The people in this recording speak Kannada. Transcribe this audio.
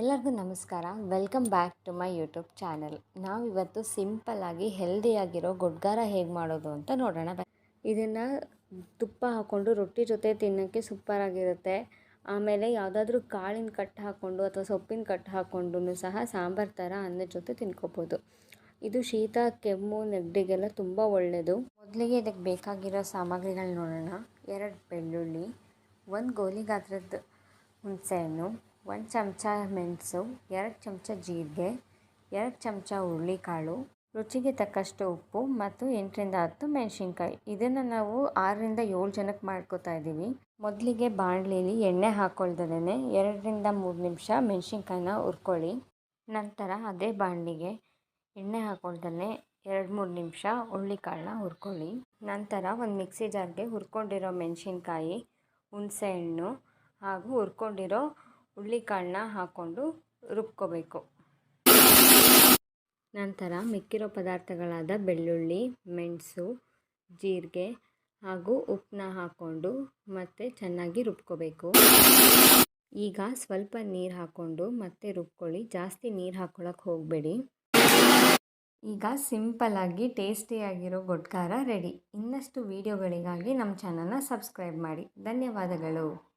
ಎಲ್ಲರಿಗೂ ನಮಸ್ಕಾರ. Welcome back to my YouTube channel ನಾವಿವತ್ತು ಸಿಂಪಲ್ಲಾಗಿ ಹೆಲ್ದಿಯಾಗಿರೋ ಗೊಡ್ಗಾರ ಹೇಗೆ ಮಾಡೋದು ಅಂತ ನೋಡೋಣ. ಇದನ್ನು ತುಪ್ಪ ಹಾಕ್ಕೊಂಡು ರೊಟ್ಟಿ ಜೊತೆ ತಿನ್ನೋಕ್ಕೆ ಸೂಪರಾಗಿರುತ್ತೆ ಆಮೇಲೆ ಯಾವುದಾದ್ರೂ ಕಾಳಿನ ಕಟ್ಟು ಹಾಕ್ಕೊಂಡು ಅಥವಾ ಸೊಪ್ಪಿನ ಕಟ್ಟು ಹಾಕ್ಕೊಂಡು ಸಹ ಸಾಂಬಾರು ಥರ ಅನ್ನದ ಜೊತೆ ತಿನ್ಕೋಬೋದು. ಇದು ಶೀತ, ಕೆಮ್ಮು, ನೆಗಡಿಗೆಲ್ಲ ತುಂಬ ಒಳ್ಳೆಯದು ಮೊದಲಿಗೆ ಇದಕ್ಕೆ ಬೇಕಾಗಿರೋ ಸಾಮಗ್ರಿಗಳು ನೋಡೋಣ. ಎರಡು ಬೆಳ್ಳುಳ್ಳಿ, ಒಂದು ಗೋಲಿ ಗಾತ್ರದ ಹುಣಸೆಹಣ್ಣು ಒಂದು ಚಮಚ ಮೆಣಸು, ಎರಡು ಚಮಚ ಜೀರಿಗೆ, ಎರಡು ಚಮಚ ಹುರುಳಿಕಾಳು, ರುಚಿಗೆ ತಕ್ಕಷ್ಟು ಉಪ್ಪು ಮತ್ತು ಎಂಟರಿಂದ ಹತ್ತು ಮೆಣಸಿನ್ಕಾಯಿ. ಇದನ್ನು ನಾವು ಆರರಿಂದ ಏಳು ಜನಕ್ಕೆ ಮಾಡ್ಕೋತಾ ಇದ್ದೀವಿ ಮೊದಲಿಗೆ ಬಾಣಲಿಲಿ ಎಣ್ಣೆ ಹಾಕ್ಕೊಳ್ದಲೇ ಎರಡರಿಂದ ಮೂರು ನಿಮಿಷ ಮೆಣಸಿನ್ಕಾಯಿನ ಹುರ್ಕೊಳ್ಳಿ. ನಂತರ ಅದೇ ಬಾಣಲಿಗೆ ಎಣ್ಣೆ ಹಾಕ್ಕೊಳ್ದಲೇ ಎರಡು ಮೂರು ನಿಮಿಷ ಹುರುಳಿಕಾಳನ್ನ ಹುರ್ಕೊಳ್ಳಿ. ನಂತರ ಒಂದು ಮಿಕ್ಸಿ ಜಾರ್ಗೆ ಹುರ್ಕೊಂಡಿರೋ ಮೆಣಸಿನ್ಕಾಯಿ, ಹುಣಸೆಹಣ್ಣು ಹಾಗೂ ಹುರ್ಕೊಂಡಿರೋ ಹುರುಳಿಕಾಳನ್ನ ಹಾಕ್ಕೊಂಡು ರುಬ್ಕೋಬೇಕು. ನಂತರ ಮಿಕ್ಕಿರೋ ಪದಾರ್ಥಗಳಾದ ಬೆಳ್ಳುಳ್ಳಿ, ಮೆಣಸು, ಜೀರಿಗೆ ಹಾಗೂ ಉಪ್ಪನ್ನ ಹಾಕ್ಕೊಂಡು ಮತ್ತೆ ಚೆನ್ನಾಗಿ ರುಬ್ಕೋಬೇಕು. ಈಗ ಸ್ವಲ್ಪ ನೀರು ಹಾಕ್ಕೊಂಡು ಮತ್ತೆ ರುಬ್ಕೊಳ್ಳಿ. ಜಾಸ್ತಿ ನೀರು ಹಾಕ್ಕೊಳಕ್ಕೆ ಹೋಗಬೇಡಿ. ಈಗ ಸಿಂಪಲ್ಲಾಗಿ ಟೇಸ್ಟಿಯಾಗಿರೋ ಗೊಡ್ಕಾರ ರೆಡಿ. ಇನ್ನಷ್ಟು ವೀಡಿಯೋಗಳಿಗಾಗಿ ನಮ್ಮ ಚಾನಲ್ನ ಸಬ್ಸ್ಕ್ರೈಬ್ ಮಾಡಿ. ಧನ್ಯವಾದಗಳು.